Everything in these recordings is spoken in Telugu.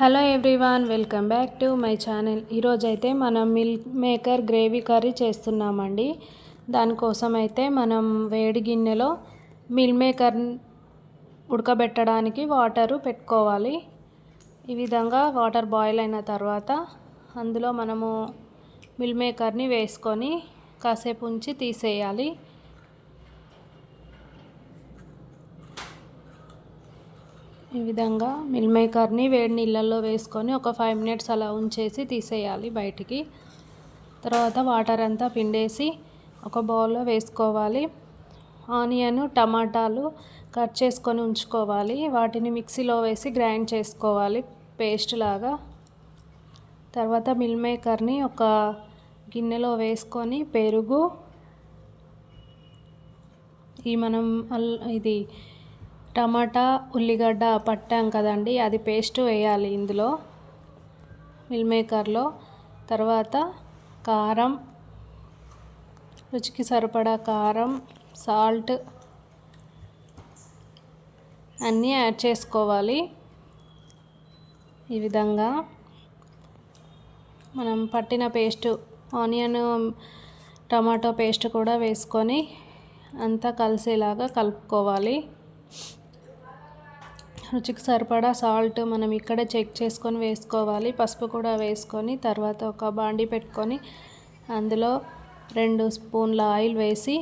Hello everyone welcome back to my channel. ఈరోజు అయితే మనం మిల్క్ మేకర్ గ్రేవీ కర్రీ చేస్తున్నామండి. దానికోసం అయితే మనం వేడి గిన్నెలో మిల్ మేకర్ ఉడకబెట్టడానికి వాటరు పెట్టుకోవాలి. ఈ విధంగా వాటర్ బాయిల్ అయిన తర్వాత అందులో మనము మిల్ మేకర్ని వేసుకొని కాసేపు ఉంచి తీసేయాలి. ఈ విధంగా మిల్ మేకర్ని వేడి నీళ్ళల్లో వేసుకొని ఒక ఫైవ్ మినిట్స్ అలా ఉంచేసి తీసేయాలి బయటికి. తర్వాత వాటర్ అంతా పిండేసి ఒక బౌల్లో వేసుకోవాలి. ఆనియన్ టమాటాలు కట్ చేసుకొని ఉంచుకోవాలి. వాటిని మిక్సీలో వేసి గ్రైండ్ చేసుకోవాలి పేస్ట్ లాగా. తర్వాత మిల్ మేకర్ని ఒక గిన్నెలో వేసుకొని పెరుగు ఈ మనం ఇది టమాటా ఉల్లిగడ్డ పట్టాం కదండి అది పేస్ట్ వేయాలి ఇందులో. మిల్ మేకర్లో తర్వాత కారం రుచికి సరిపడా కారం సాల్ట్ అన్నీ యాడ్ చేసుకోవాలి. ఈ విధంగా మనం పట్టిన పేస్ట్ ఆనియన్ టమాటో పేస్ట్ కూడా వేసుకొని అంతా కలిసేలాగా కలుపుకోవాలి. రుచికి సరిపడా సాల్ట్ మనం ఇక్కడే చెక్ చేసుకొని వేసుకోవాలి. పసుపు కూడా వేసుకొని తర్వాత ఒక బాండి పెట్టుకొని అందులో రెండు స్పూన్ల ఆయిల్ వేసి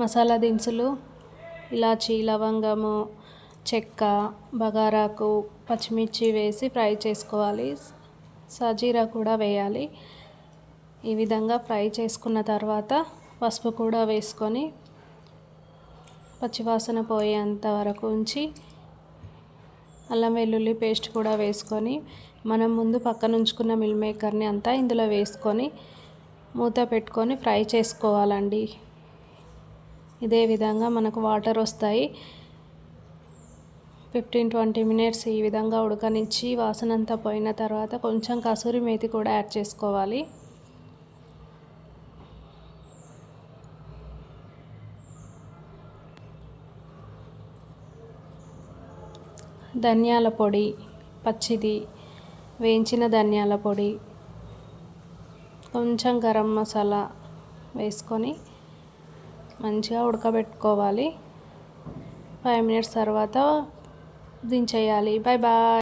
మసాలా దినుసులు ఇలాచీ లవంగము చెక్క బగారాకు పచ్చిమిర్చి వేసి ఫ్రై చేసుకోవాలి. సజీరా కూడా వేయాలి. ఈ విధంగా ఫ్రై చేసుకున్న తర్వాత పసుపు కూడా వేసుకొని పచ్చివాసన పోయేంత వరకు ఉంచి అల్లం వెల్లుల్లి పేస్ట్ కూడా వేసుకొని మనం ముందు పక్కన ఉంచుకున్న మిల్ మేకర్ని అంతా ఇందులో వేసుకొని మూత పెట్టుకొని ఫ్రై చేసుకోవాలండి. ఇదే విధంగా మనకు వాటర్ వస్తాయి. ఫిఫ్టీన్ ట్వంటీ మినిట్స్ ఈ విధంగా ఉడకనిచ్చి వాసన అంతా పోయిన తర్వాత కొంచెం కసూరి మేతి కూడా యాడ్ చేసుకోవాలి. ధనియాల పొడి పచ్చిది వేయించిన ధనియాల పొడి కొంచెం గరం మసాలా వేసుకొని మంచిగా ఉడకబెట్టుకోవాలి. ఫైవ్ మినిట్స్ తర్వాత దించేయాలి. Bye bye